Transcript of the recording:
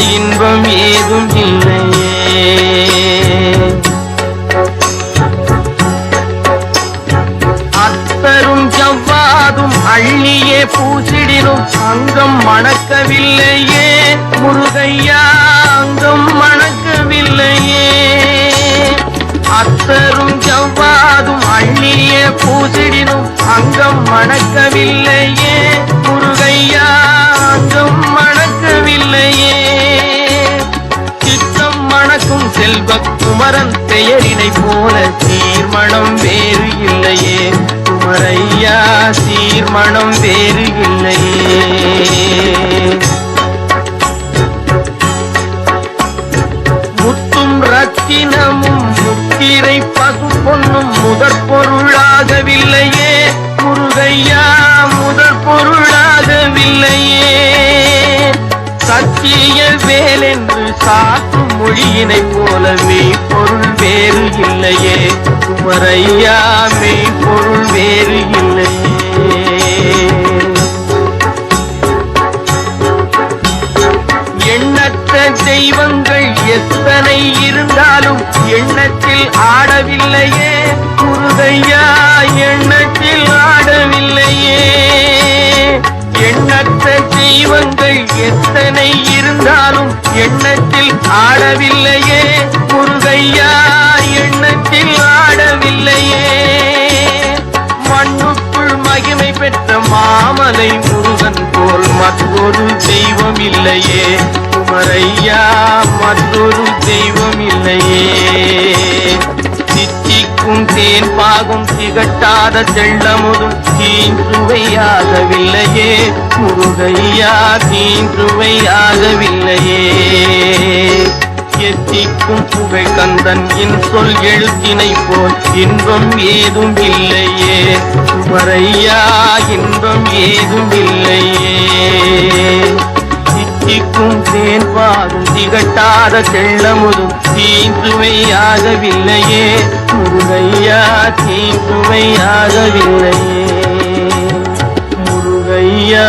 இன்பம் ஏதும் இல்லையே. அத்தரும் ஜவ்வாதும் அள்ளியே பூசிடினும் அங்கம் மணக்கவில்லையே. முருகையா அங்கம் மணக்கவில்லையே. அத்தரும் ஜவ்வாதும் அள்ளியே பூசிடினும் அங்கம் மணக்கவில்லையே. செல்வ குமரன் பெயரினை போல சீர்மணம் வேறு இல்லையே. குமரையா சீர்மணம் வேறு இல்லையே. முத்தும் ரத்தினமும் முத்திரை பசு பொன்னும் முதற் பொருளாகவில்லையே முருகையா முதற் பொருளாகவில்லையே சத்திய வேலென் காக்கும் மொழியினை போல மெய்ப்பொருள் வேறு இல்லையே. குமரையா மெய்ப்பொருள் வேறு இல்லையே. எண்ணற்ற தெய்வங்கள் எத்தனை இருந்தாலும் எண்ணத்தில் ஆடவில்லையே. குருதையா எண்ணத்தில் ஆடவில்லையே. எண்ணற்ற தெய்வங்கள் எத்தனை இருந்தாலும் எண்ணத்தில் ஆடவில்லையே. முருகையா எண்ணத்தில் ஆடவில்லையே. மண்ணுக்குள் மகிமை பெற்ற மாமலை முருகன் போல் மற்றொரு தெய்வம் இல்லையே குமரையா மற்றொரு தெய்வம் இல்லையே பாகும் தேன் பாகும் திகட்டாத செல்லமுதும் தீன்றுவையாகவில்லையே. முருகையா தீன்றுவையாகவில்லையே. எத்திக்கும் புகழ் கந்தன் என் சொல் எழுத்தினை போல் இன்பம் ஏதும் இல்லையே. குமரையா இன்பம் ஏதும் இல்லையே. தித்திக்கும் தேன் பாடும் திகட்டாத செல்லமுதும் தீன்றுமையாகவில்லையே முருகையா தீந்துவையாகவில்லையே முருகையா